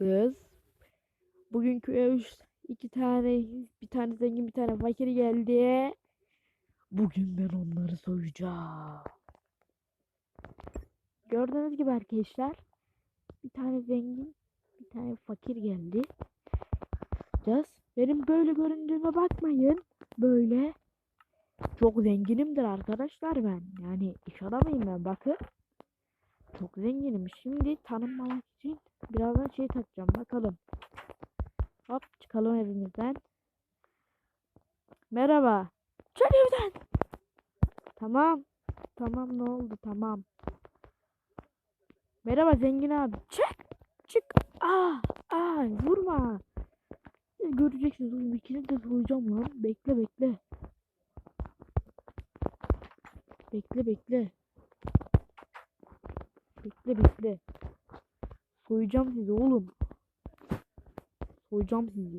kız. Bugünkü üç, iki tane, bir tane zengin, bir tane fakir geldi. Bugün ben onları soyacağım. Gördüğünüz gibi arkadaşlar, bir tane zengin, bir tane fakir geldi. Just benim böyle göründüğüme bakmayın. Böyle çok zenginimdir arkadaşlar ben. Yani iş adamıyım ben bakın. Çok zenginim. Şimdi tanınmamak için birazdan şey takacağım. Bakalım. Hop çıkalım evimizden. Merhaba. Çık evden. Tamam. Tamam ne oldu tamam. Merhaba zengin abi. Çık. Çık. Aa, aa vurma. Siz göreceksiniz oğlum ikinizi de soyacağım lan. Bekle bekle. Bekle bekle. Bekle bekle. Soyacağım sizi oğlum. Soyacağım sizi.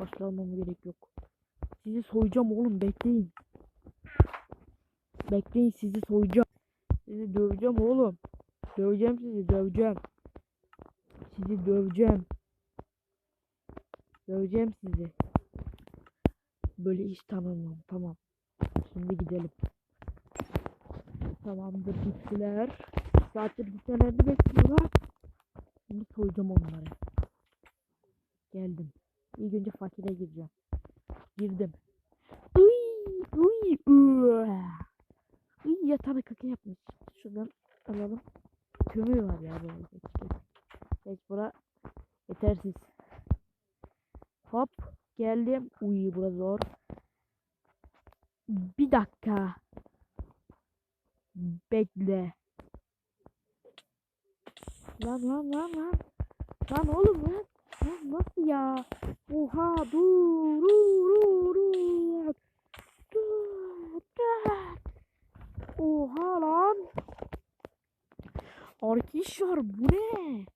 Başlamam gerek yok. Sizi soyacağım oğlum bekleyin. Bekleyin sizi soyacağım. Sizi döveceğim oğlum. Döveceğim sizi döveceğim. Sizi döveceğim. Döveceğim sizi. Böyle iş tanımam tamam. Şimdi gidelim. Tamamdır gittiler. Saattir gitmelerini bekliyorlar. Şimdi soyacağım onları. Geldim. İlk önce fakire gireceğim. Girdim. Uy, uy, uy. Uy kaka yapmış. Şuradan alalım. Kömür var ya böyle. Geç bura yetersiz. Hop geldim. Uy bura zor. Bir dakika. Bekle. Lan lan lan lan. Lan oğlum lan. Lan nasıl ya? Oha dur dur dur dur. Dur. Oha lan. Arkadaşlar bu ne?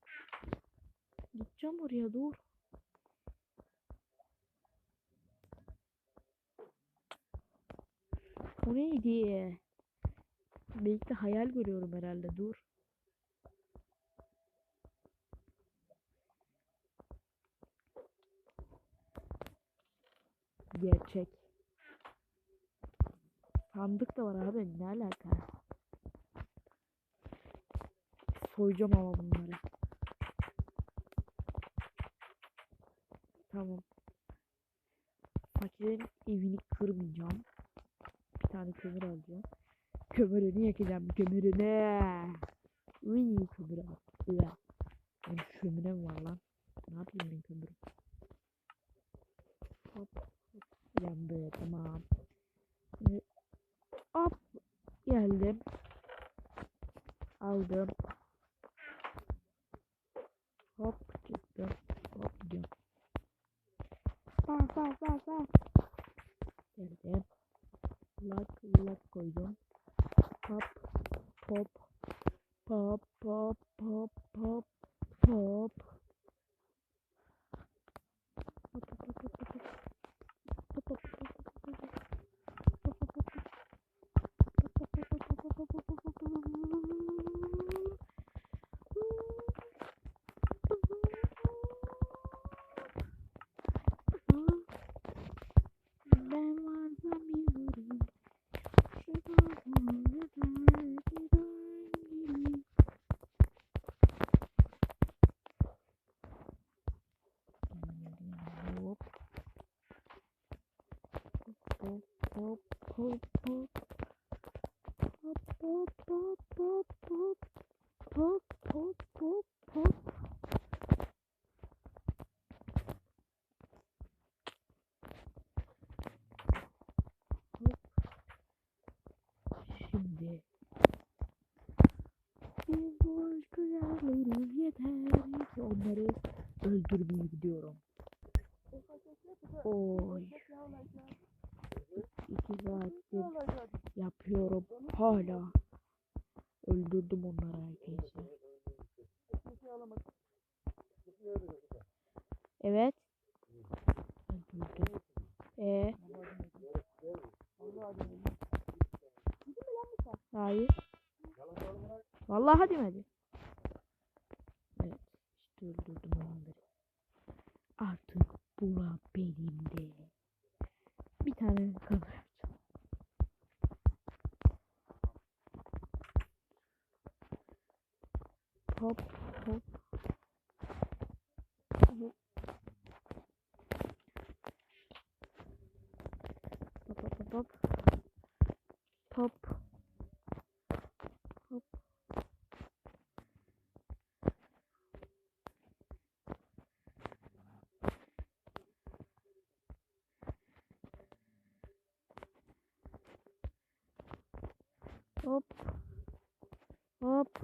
Gideceğim oraya dur. Bu neydi? Belki hayal görüyorum herhalde dur. Gerçek. Sandık da var abi ne alaka? Soyacağım ama bunları. Tamam. Fakirin evini kırmayacağım. Bir tane kömür alacağım. Kömürünü yakacağım kömürünü. Uy kömür al. Uya. Benim kömürüm var lan. Ne yapayım ben kömürü? Hop. Hop. Tamam. Şimdi hop. Geldim. Aldım. Hop çıktım. Hop gidiyorum. Bas bas bas bas. Geldim. Lak lak koydum. Pop pop pop pop pop pop pop. Şimdi bu aşkı yerleriz yeter onları öldürmeye gidiyorum. Oy. İki saattir yapıyorum. Hala öldürdüm onları arkadaşlar. Evet. Öldürdüm. Ee? Hayır. Vallahi demedi. Evet. İşte öldürdüm onları. Artık bura benim de. Bir tane cover yapacağım. Hop hop. Hop. Hop hop hop hop. Hop. Hop. Hop. Hop.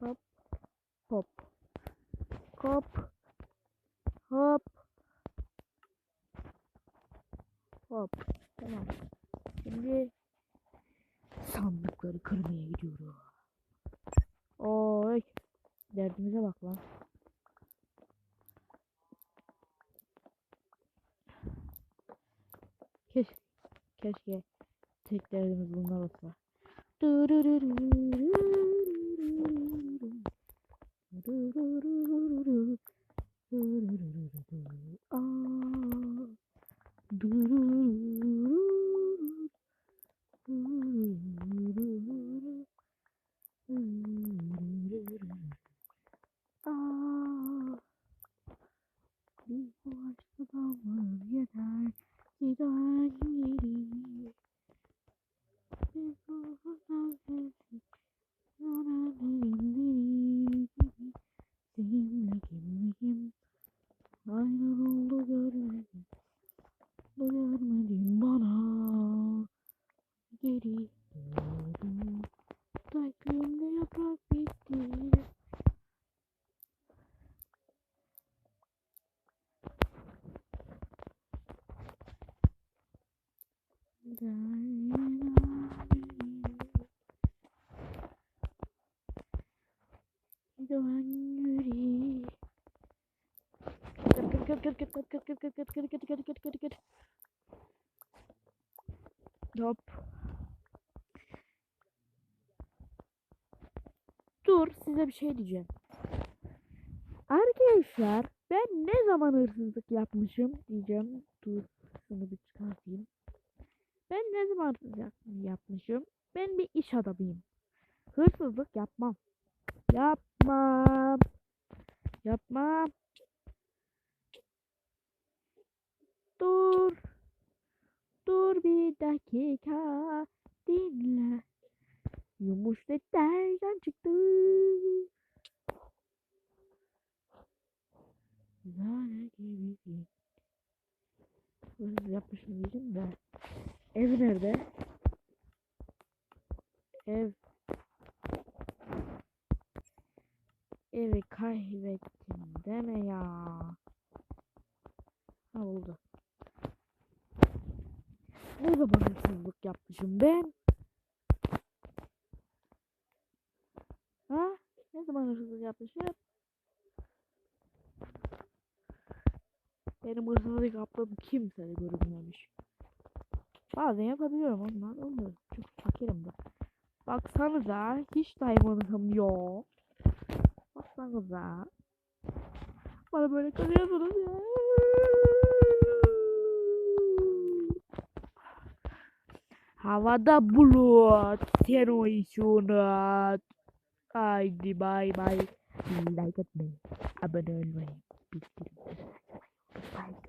Hop. Hop. Hop. Hop. Hop. Tamam. Şimdi sandıkları kırmaya gidiyoruz. Oy. Derdimize bak lan. Keşke, keşke tek derdimiz bunlar olsa. Aa, Hop. Dur size bir şey diyeceğim. Arkadaşlar ben ne zaman hırsızlık yapmışım diyeceğim. Dur şunu bir çıkartayım. Ben ne zaman yapmışım? Ben bir iş adamıyım. Hırsızlık yapmam. Yapmam. Yapmam. Dur. Dur bir dakika. Dinle. Yumuş deterjan çıktı. Zare gibi. Yapmışım diyeceğim de. Ev nerede? Ev. Evi kaybettim deme ya. Ha oldu. Ne zaman hırsızlık yapmışım ben? Ha? Ne zaman hırsızlık yapmışım? Benim hırsızlık yaptığım kimse de. Bazen yapabiliyorum onlar olmuyor. Çünkü fakirim ben. Baksanıza hiç diamond'ım yok. Baksanıza. Bana böyle kızıyorsunuz ya. Havada bulut. Unut. Haydi bay bay. Like atmayı. Abone olmayı. Açmayı unutmayın.